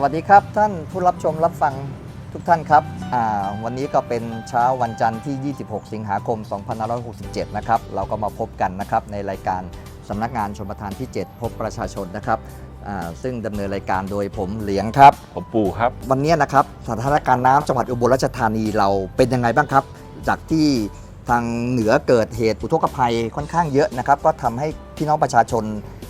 วัสดีครับท่านผู้รับชมรับฟังทุกท่านครับอ่าวันนี้ก็เป็นเช้าวันจันทร์ที่ 26 สิงหาคม 2567 นะครับ เราก็มาพบกันนะครับในรายการสำนักงานชมประทานที่ 7 พบประชาชนนะครับอ่าซึ่งดำเนินรายการโดยผมเหลียงครับ ผมปู่ครับ วันนี้นะครับสถานการณ์น้ำจังหวัดอุบลราชธานีเราเป็นยังไงบ้างครับ จากที่ทางเหนือเกิดเหตุอุทกภัยค่อนข้างเยอะนะครับ ก็ทำให้พี่น้องประชาชนอ่า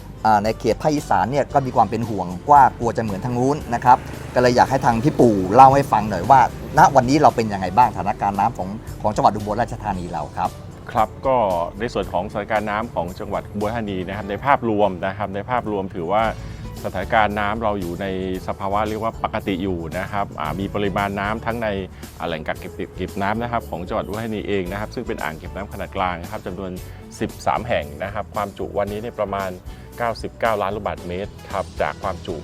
ในเขตภาคอีสานเนี่ยก็มีความเป็นห่วงว่ากลัวจะเหมือนทางนู้นนะครับก็เลยอยากให้ทางพี่ปู่เล่าให้ฟังหน่อยว่า ณวันนี้เราเป็นยังไงบ้างสถานการณ์น้ำของของจังหวัดอุบลราชธานีเราครับครับก็ในส่วนของสถานการณ์น้ำของจังหวัดอุบลราชธานีนะครับในภาพรวมนะครับในภาพรวมถือว่าสถานการณ์น้ำเราอยู่ในสภาวะเรียกว่าปกติอยู่นะครับมีปริมาณน้ำทั้งในแหล่งกักเก็บน้ำนะครับของจังหวัดอุบลราชธานีเองนะครับซึ่งเป็นอ่างเก็บน้ำขนาดกลางนะครับจำนวน 13 แห่งนะครับความจุวันนี้เนี่ยประมาณ 99 ล้านลูกบาศก์เมตรครับจากความจุ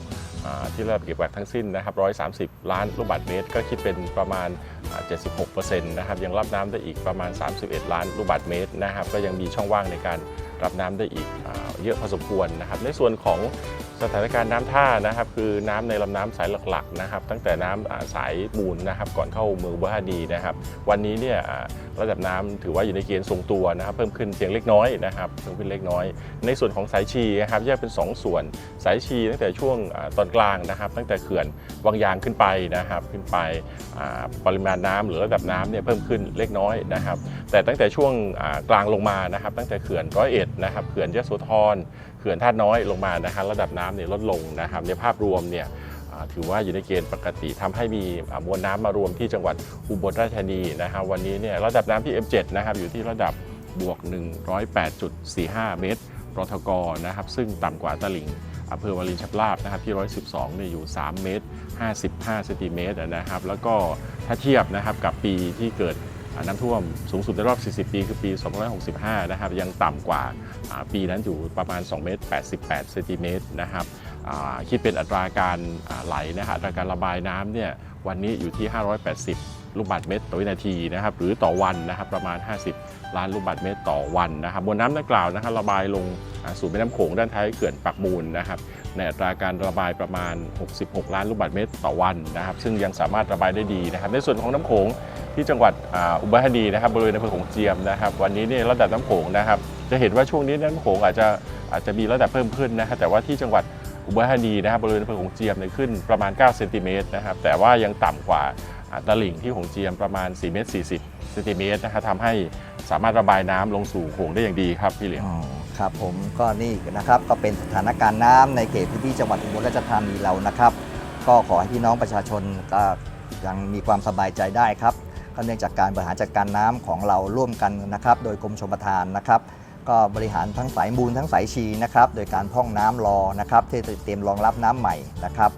ที่เราเก็บกักทั้งสิ้นนะครับ 130 ล้านลูกบาศก์เมตร ก็คิดเป็นประมาณอ่า76%นะครับ ยังรับน้ำได้อีกประมาณ 31 ล้านลูกบาศก์เมตรนะครับ ก็ยังมีช่องว่างในการรับน้ำได้อีกเยอะพอสมควรนะครับ ในส่วนของ สถานการณ์น้ำท่านะครับคือน้ำในลำน้ำสายหลักๆนะครับตั้งแต่น้ำอ่าสายมูลนะครับก่อนเข้าเมืองบุรีรัมย์นะครับ วันนี้เนี่ยระดับน้ำถือว่าอยู่ในเกณฑ์ทรงตัวนะครับเพิ่มขึ้นเพียงเล็กน้อยนะครับเพิ่มขึ้นเล็กน้อย ในส่วนของสายชีนะครับแยกเป็น 2 ส่วนสายชีตั้งแต่ช่วงตอนกลางนะครับ ตั้งแต่เขื่อนวังยางขึ้นไปนะครับขึ้นไปปริมาณน้ำหรือระดับน้ำเนี่ยเพิ่มขึ้นเล็กน้อยนะครับ แต่ตั้งแต่ช่วงกลางลงมานะครับ ตั้งแต่เขื่อนร้อยเอ็ดนะครับเขื่อนยโสธรเขื่อนท่าตุน้อยลงมานะครับระดับน้ำเนี่ยลดลงนะครับในภาพรวมเนี่ยถือว่าอยู่ในเกณฑ์ปกติทำให้มีมวลน้ำมารวมที่จังหวัดอุบลราชธานีนะครับวันนี้เนี่ยระดับน้ำที่ M7 นะครับอยู่ที่ระดับบวก 108.45 เมตรรทกนะครับซึ่งต่ำกว่าตลิ่งอำเภอวารินชำราบนะครับที่ 112เนี่ยอยู่ 3 เมตร 55 เซนติเมตรนะครับแล้วก็ถ้าเทียบนะครับกับปีที่เกิด น้ำท่วมสูงสุดในรอบ 40 ปี คือปี 2565 นะครับ ยังต่ำกว่าปีนั้นอยู่ประมาณ 2 เมตร 88 เซนติเมตรนะครับคิดเป็นอัตราการไหลนะฮะอัตราการระบายน้ำเนี่ยวันนี้อยู่ที่ 580 ลูกบาศก์เมตรต่อวินาทีนะครับหรือต่อวันนะครับประมาณ 50 ล้านลูกบาศก์เมตรต่อวันนะครับมวลน้ำดังกล่าวนะครับระบายลงสู่แม่น้ำโขงด้านท้ายเขื่อนปากมูลนะครับในอัตราการระบายประมาณ 66 ล้านลูกบาศก์เมตรต่อวันนะครับซึ่งยังสามารถระบายได้ดีนะครับ ในส่วนของน้ำโขงที่จังหวัดอุบลราชธานีนะครับบริเวณอำเภอโขงเจียมนะครับ วันนี้เนี่ยระดับน้ำโขงนะครับจะเห็นว่าช่วงนี้น้ำโขงอาจจะอาจจะมีระดับเพิ่มขึ้นนะครับแต่ว่าที่จังหวัดอุบลราชธานีนะครับบริเวณอำเภอโขงเจียมเนี่ยขึ้นประมาณ 9 เซนติเมตรนะครับแต่ว่ายังต่ำกว่า ตลิ่งที่โขงเจียมประมาณ4เมตร40เซนติเมตรนะครับทำให้สามารถระบายน้ำลงสู่โขงได้อย่างดีครับพี่เหลียงครับผมก็นี่นะครับก็เป็นสถานการณ์น้ำในเขตพื้นที่จังหวัดอุบลราชธานีเรานะครับ ก็ขอให้พี่น้องประชาชนก็ยังมีความสบายใจได้ครับก็เนื่องจากการบริหารจัดการน้ำของเราร่วมกันนะครับ โดยกรมชลประทานนะครับก็บริหารทั้งสายมูลทั้งสายชีนะครับ โดยการพ่องน้ำรอนะครับที่เตรียมรองรับน้ำใหม่นะครับ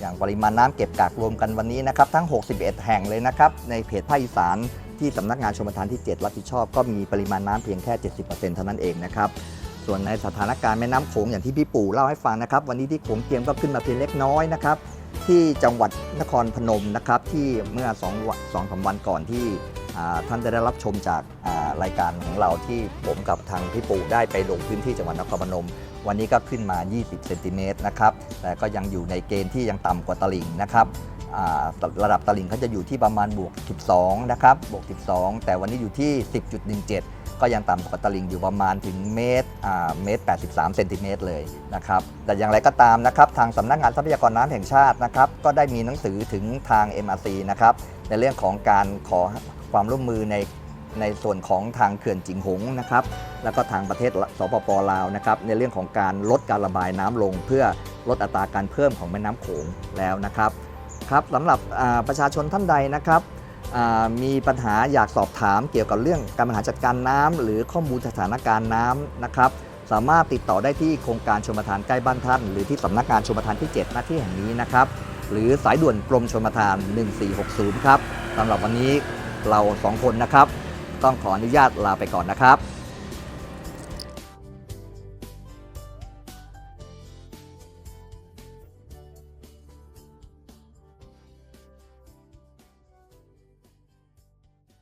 อย่างปริมาณน้ำเก็บกักรวมกันวันนี้นะครับทั้ง 61 แห่งเลยนะครับในเขตภาคอีสานที่สำนักงานชมประทานที่ 7 รับผิดชอบก็มีปริมาณน้ำเพียงแค่ 70%เท่านั้นเองนะครับส่วนในสถานการณ์แม่น้ำโขงอย่างที่พี่ปู่เล่าให้ฟังนะครับวันนี้ที่โขงเจียมก็ขึ้นมาเพียงเล็กน้อยนะครับที่จังหวัดนครพนมนะครับที่เมื่อ2วันสองสาวันก่อนที่อ่าท่านได้รับชมจากรายการของเราที่ผมกับทางพี่ปู่ได้ไปลงพื้นที่จังหวัดนครพนม วันนี้ก็ขึ้นมา 20 เซนติเมตรนะครับแต่ก็ยังอยู่ในเกณฑ์ที่ยังต่ำกว่าตลิ่งนะครับระดับตลิ่งเขาจะอยู่ที่ประมาณบวก 12 นะครับ บวก 12 แต่วันนี้อยู่ที่ 10.17 ก็ยังต่ำกว่าตลิ่งอยู่ประมาณถึงเมตรเมตร 83 เซนติเมตรเลยนะครับ แต่อย่างไรก็ตามนะครับ ทางสำนักงานทรัพยากรน้ำแห่งชาตินะครับ ก็ได้มีหนังสือถึงทาง MRC นะครับ ในเรื่องของการขอความร่วมมือในในส่วนของทางเขื่อนจิงหงนะครับ แล้วก็ทางประเทศสปปลาวนะครับในเรื่องของการลดการระบายน้ำลง เพื่อลดอัตราการเพิ่มของแม่น้ำโขงแล้วนะครับครับสำหรับประชาชนท่านใดนะครับมีปัญหาอยากสอบถามเกี่ยวกับเรื่องการบริหารจัดการน้ำหรือข้อมูลสถานการณ์น้ำนะครับสามารถติดต่อได้ที่โครงการชมประทานใกล้บ้านท่าน หรือที่สำนักงานชมประทานที่ 7 หน้าที่แห่งนี้นะครับหรือสายด่วนกรมชมประทาน 1460 ครับสำหรับวันนี้เราสองคนนะครับ ต้องขออนุญาตลาไปก่อนนะครับ